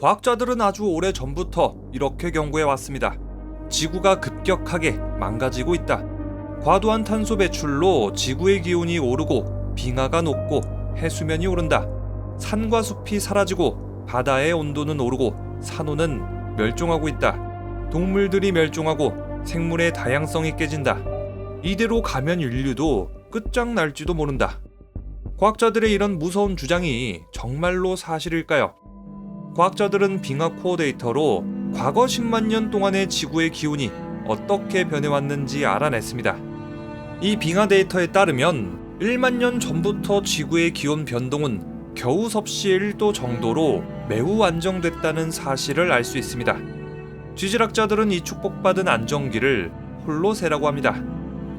과학자들은 아주 오래 전부터 이렇게 경고해 왔습니다. 지구가 급격하게 망가지고 있다. 과도한 탄소 배출로 지구의 기온이 오르고 빙하가 녹고 해수면이 오른다. 산과 숲이 사라지고 바다의 온도는 오르고 산호는 멸종하고 있다. 동물들이 멸종하고 생물의 다양성이 깨진다. 이대로 가면 인류도 끝장날지도 모른다. 과학자들의 이런 무서운 주장이 정말로 사실일까요? 과학자들은 빙하 코어 데이터로 과거 10만 년 동안의 지구의 기온이 어떻게 변해왔는지 알아냈습니다. 이 빙하 데이터에 따르면 1만 년 전부터 지구의 기온 변동은 겨우 섭씨 1도 정도로 매우 안정됐다는 사실을 알 수 있습니다. 지질학자들은 이 축복받은 안정기를 홀로세라고 합니다.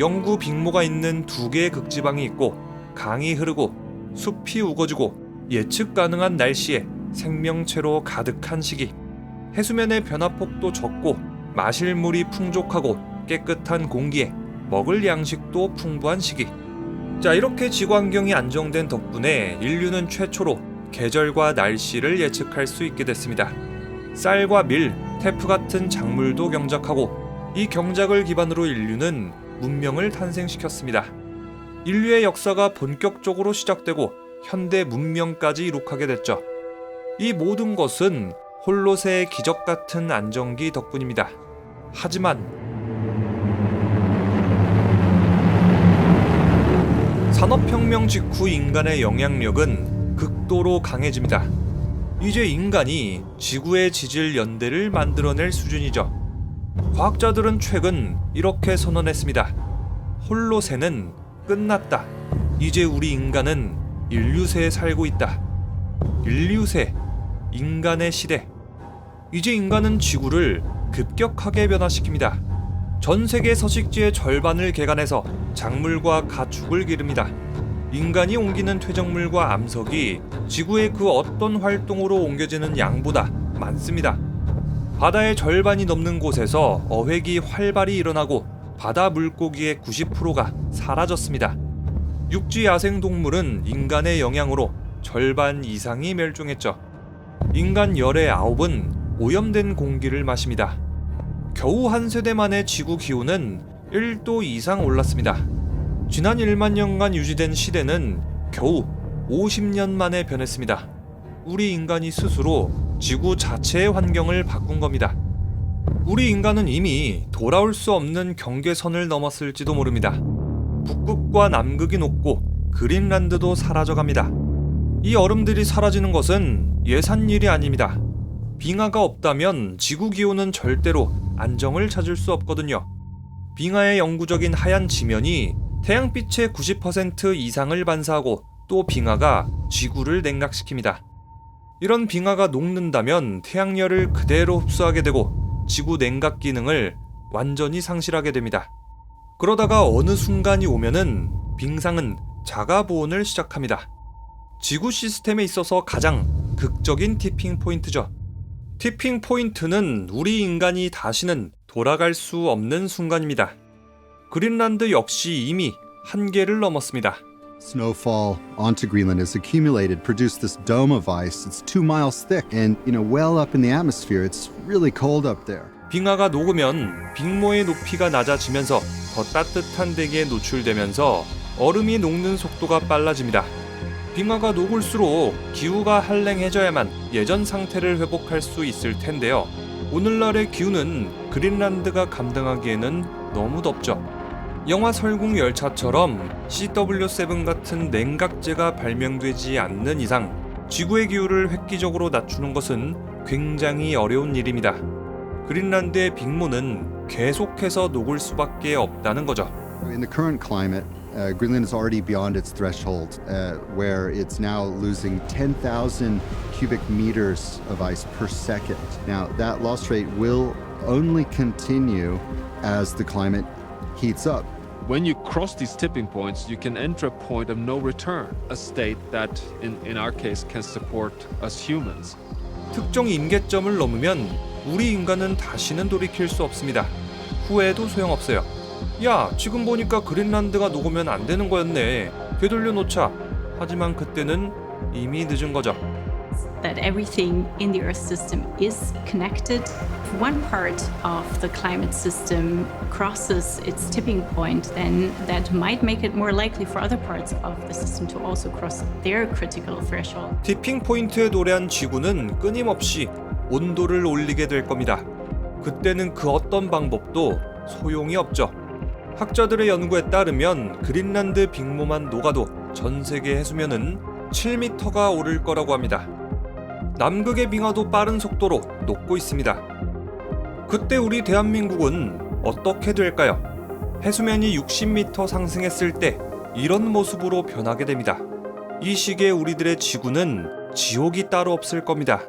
영구 빙모가 있는 두 개의 극지방이 있고 강이 흐르고 숲이 우거지고 예측 가능한 날씨에 생명체로 가득한 시기. 해수면의 변화폭도 적고 마실 물이 풍족하고 깨끗한 공기에 먹을 양식도 풍부한 시기. 자, 이렇게 지구 환경이 안정된 덕분에 인류는 최초로 계절과 날씨를 예측할 수 있게 됐습니다. 쌀과 밀, 테프 같은 작물도 경작하고 이 경작을 기반으로 인류는 문명을 탄생시켰습니다. 인류의 역사가 본격적으로 시작되고 현대 문명까지 이룩하게 됐죠. 이 모든 것은 홀로세의 기적 같은 안정기 덕분입니다. 하지만 산업혁명 직후 인간의 영향력은 극도로 강해집니다. 이제 인간이 지구의 지질 연대를 만들어낼 수준이죠. 과학자들은 최근 이렇게 선언했습니다. 홀로세는 끝났다. 이제 우리 인간은 인류세에 살고 있다. 인류세, 인간의 시대. 이제 인간은 지구를 급격하게 변화시킵니다. 전 세계 서식지의 절반을 개간해서 작물과 가축을 기릅니다. 인간이 옮기는 퇴적물과 암석이 지구의 그 어떤 활동으로 옮겨지는 양보다 많습니다. 바다의 절반이 넘는 곳에서 어획이 활발히 일어나고 바다 물고기의 90%가 사라졌습니다. 육지 야생 동물은 인간의 영향으로 절반 이상이 멸종했죠. 인간 열의 아홉은 오염된 공기를 마십니다. 겨우 한 세대 만에 지구 기온은 1도 이상 올랐습니다. 지난 1만 년간 유지된 시대는 겨우 50년 만에 변했습니다. 우리 인간이 스스로 지구 자체의 환경을 바꾼 겁니다. 우리 인간은 이미 돌아올 수 없는 경계선을 넘었을지도 모릅니다. 북극과 남극이 녹고 그린란드도 사라져갑니다. 이 얼음들이 사라지는 것은 예산 일이 아닙니다. 빙하가 없다면 지구 기온은 절대로 안정을 찾을 수 없거든요. 빙하의 영구적인 하얀 지면이 태양빛의 90% 이상을 반사하고 또 빙하가 지구를 냉각시킵니다. 이런 빙하가 녹는다면 태양열을 그대로 흡수하게 되고 지구 냉각 기능을 완전히 상실하게 됩니다. 그러다가 어느 순간이 오면은 빙상은 자가 보온을 시작합니다. 지구 시스템에 있어서 가장 극적인 티핑 포인트죠. 티핑 포인트는 우리 인간이 다시는 돌아갈 수 없는 순간입니다. 그린란드 역시 이미 한계를 넘었습니다. Snowfall onto Greenland has accumulated, produced this dome of ice. It's two miles thick, and you know, well up in the atmosphere, it's really cold up there. 빙하가 녹으면 빙모의 높이가 낮아지면서 더 따뜻한 대기에 노출되면서 얼음이 녹는 속도가 빨라집니다. 빙하가 녹을수록 기후가 한랭해져야만 예전 상태를 회복할 수 있을 텐데요. 오늘날의 기후는 그린란드가 감당하기에는 너무 덥죠. 영화 설국 열차처럼 CW7 같은 냉각제가 발명되지 않는 이상 지구의 기후를 획기적으로 낮추는 것은 굉장히 어려운 일입니다. 그린란드의 빙모는 계속해서 녹을 수밖에 없다는 거죠. In the current climate, uh, Greenland is already beyond its threshold, uh, where it's now losing 10,000 cubic meters of ice per second. Now, that loss rate will only continue as the climate heats up. When you cross these tipping points, you can enter a point of no return, a state that, in, in our case, can support us humans. 특정 임계점을 넘으면 우리 인간은 다시는 돌이킬 수 없습니다. 후회도 소용없어요. 야, 지금 보니까 그린란드가 녹으면 안 되는 거였네. 되돌려 놓자. 하지만 그때는 이미 늦은 거죠. that everything in the Earth system is connected. If one part of the climate system crosses its tipping point, then that might make it more likely for other parts of the system to also cross their critical threshold. 티핑 포인트에 도래한 지구는 끊임없이 온도를 올리게 될 겁니다. 그때는 그 어떤 방법도 소용이 없죠. 학자들의 연구에 따르면 그린란드 빅모만 녹아도 전 세계 해수면은 7m가 오를 거라고 합니다. 남극의 빙하도 빠른 속도로 녹고 있습니다. 그때 우리 대한민국은 어떻게 될까요? 해수면이 60m 상승했을 때 이런 모습으로 변하게 됩니다. 이 시기에 우리들의 지구는 지옥이 따로 없을 겁니다.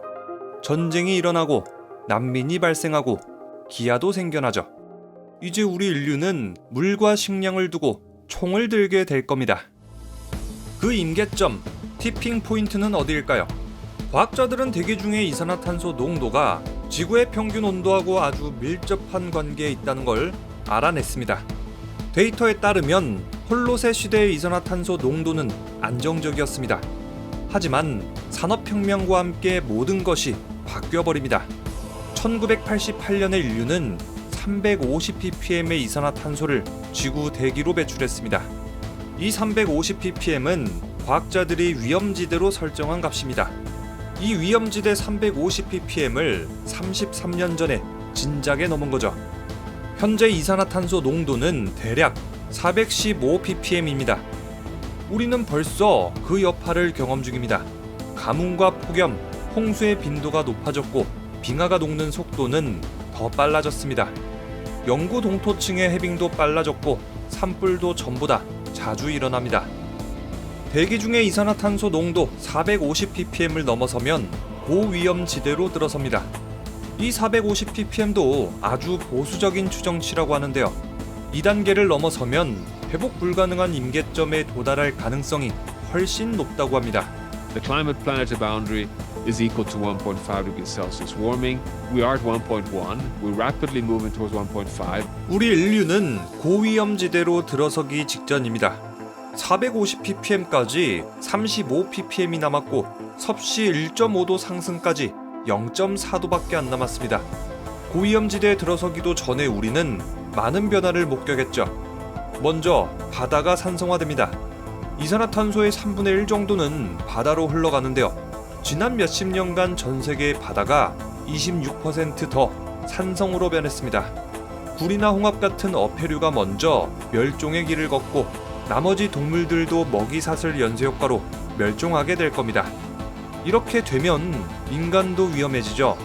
전쟁이 일어나고 난민이 발생하고 기아도 생겨나죠. 이제 우리 인류는 물과 식량을 두고 총을 들게 될 겁니다. 그 임계점, 티핑 포인트는 어디일까요? 과학자들은 대기 중의 이산화탄소 농도가 지구의 평균 온도하고 아주 밀접한 관계에 있다는 걸 알아냈습니다. 데이터에 따르면 홀로세 시대의 이산화탄소 농도는 안정적이었습니다. 하지만 산업혁명과 함께 모든 것이 바뀌어버립니다. 1988년에 인류는 350ppm의 이산화탄소를 지구 대기로 배출했습니다. 이 350ppm은 과학자들이 위험지대로 설정한 값입니다. 이 위험지대 350ppm을 33년 전에 진작에 넘은 거죠. 현재 이산화탄소 농도는 대략 415ppm입니다. 우리는 벌써 그 여파를 경험 중입니다. 가뭄과 폭염, 홍수의 빈도가 높아졌고 빙하가 녹는 속도는 더 빨라졌습니다. 영구 동토층의 해빙도 빨라졌고 산불도 전보다 자주 일어납니다. 대기 중의 이산화탄소 농도 450ppm을 넘어서면 고위험 지대로 들어섭니다. 이 450ppm도 아주 보수적인 추정치라고 하는데요. 2단계를 넘어서면 회복 불가능한 임계점에 도달할 가능성이 훨씬 높다고 합니다. The climate planetary boundary is equal to 1.5 degrees Celsius warming. We are at 1.1. We're rapidly moving towards 1.5. 우리 인류는 고위험 지대로 들어서기 직전입니다. 450ppm까지 35ppm이 남았고 섭씨 1.5도 상승까지 0.4도밖에 안 남았습니다. 고위험 지대에 들어서기도 전에 우리는 많은 변화를 목격했죠. 먼저 바다가 산성화됩니다. 이산화탄소의 3분의 1 정도는 바다로 흘러가는데요. 지난 몇십 년간 전 세계의 바다가 26%더 산성으로 변했습니다. 굴이나 홍합 같은 어패류가 먼저 멸종의 길을 걷고 나머지 동물들도 먹이 사슬 연쇄 효과로 멸종하게 될 겁니다. 이렇게 되면 인간도 위험해지죠.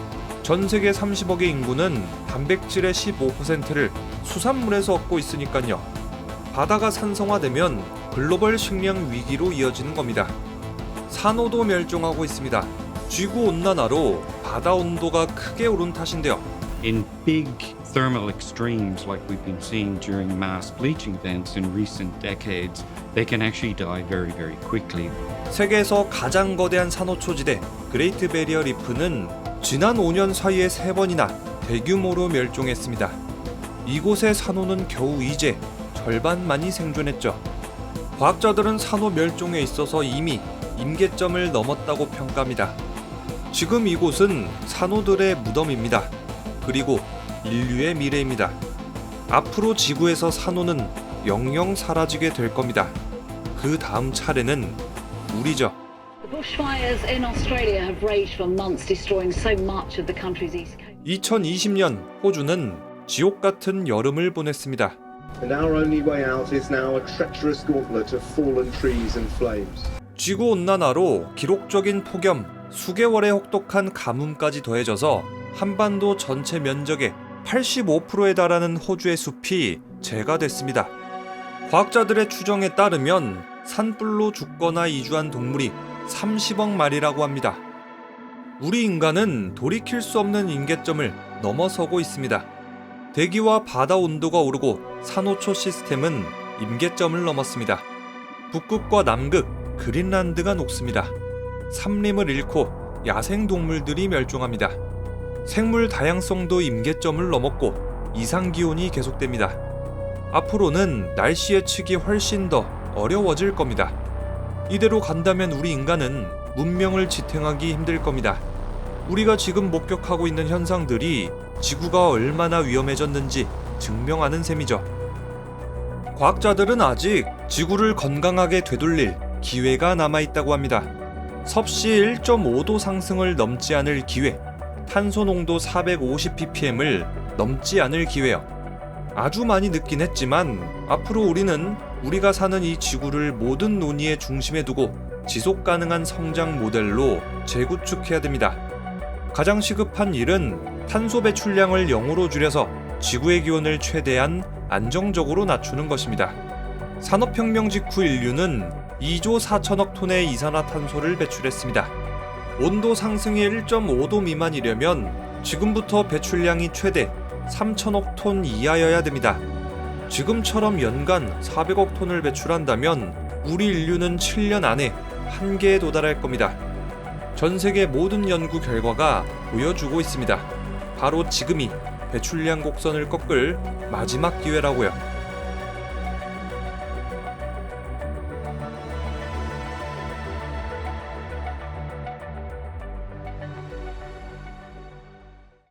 전 세계 30억의 인구는 단백질의 15%를 수산물에서 얻고 있으니까요. 바다가 산성화되면 글로벌 식량 위기로 이어지는 겁니다. 산호도 멸종하고 있습니다. 지구 온난화로 바다 온도가 크게 오른 탓인데요. in big thermal extremes like we've been seeing during mass bleaching events in recent decades, they can actually die very, very quickly. 세계에서 가장 거대한 산호초지대 그레이트 베리어 리프는 지난 5년 사이에 3번이나 대규모로 멸종했습니다. 이곳의 산호는 겨우 이제 절반만이 생존했죠. 과학자들은 산호 멸종에 있어서 이미 임계점을 넘었다고 평가합니다. 지금 이곳은 산호들의 무덤입니다. 그리고 인류의 미래입니다. 앞으로 지구에서 산호는 영영 사라지게 될 겁니다. 그 다음 차례는 우리죠. The bushfires in Australia have raged for months, destroying so much of the country's east coast. 2020년 호주는 지옥 같은 여름을 보냈습니다. And our only way out is now a treacherous gauntlet of fallen trees and flames. 지구 온난화로 기록적인 폭염, 수개월의 혹독한 가뭄까지 더해져서 한반도 전체 면적의 85%에 달하는 호주의 숲이 재가 됐습니다. 과학자들의 추정에 따르면 산불로 죽거나 이주한 동물이 30억 마리라고 합니다. 우리 인간은 돌이킬 수 없는 임계점을 넘어서고 있습니다. 대기와 바다 온도가 오르고 산호초 시스템은 임계점을 넘었습니다. 북극과 남극, 그린란드가 녹습니다. 삼림을 잃고 야생 동물들이 멸종합니다. 생물 다양성도 임계점을 넘었고 이상 기온이 계속됩니다. 앞으로는 날씨 예측이 훨씬 더 어려워질 겁니다. 이대로 간다면 우리 인간은 문명을 지탱하기 힘들 겁니다. 우리가 지금 목격하고 있는 현상들이 지구가 얼마나 위험해졌는지 증명하는 셈이죠. 과학자들은 아직 지구를 건강하게 되돌릴 기회가 남아 있다고 합니다. 섭씨 1.5도 상승을 넘지 않을 기회, 탄소 농도 450ppm을 넘지 않을 기회요. 아주 많이 늦긴 했지만 앞으로 우리는 우리가 사는 이 지구를 모든 논의의 중심에 두고 지속 가능한 성장 모델로 재구축해야 됩니다. 가장 시급한 일은 탄소 배출량을 0으로 줄여서 지구의 기온을 최대한 안정적으로 낮추는 것입니다. 산업혁명 직후 인류는 2조 4천억 톤의 이산화탄소를 배출했습니다. 온도 상승이 1.5도 미만이려면 지금부터 배출량이 최대 3천억 톤 이하여야 됩니다. 지금처럼 연간 400억 톤을 배출한다면 우리 인류는 7년 안에 한계에 도달할 겁니다. 전 세계 모든 연구 결과가 보여주고 있습니다. 바로 지금이 배출량 곡선을 꺾을 마지막 기회라고요.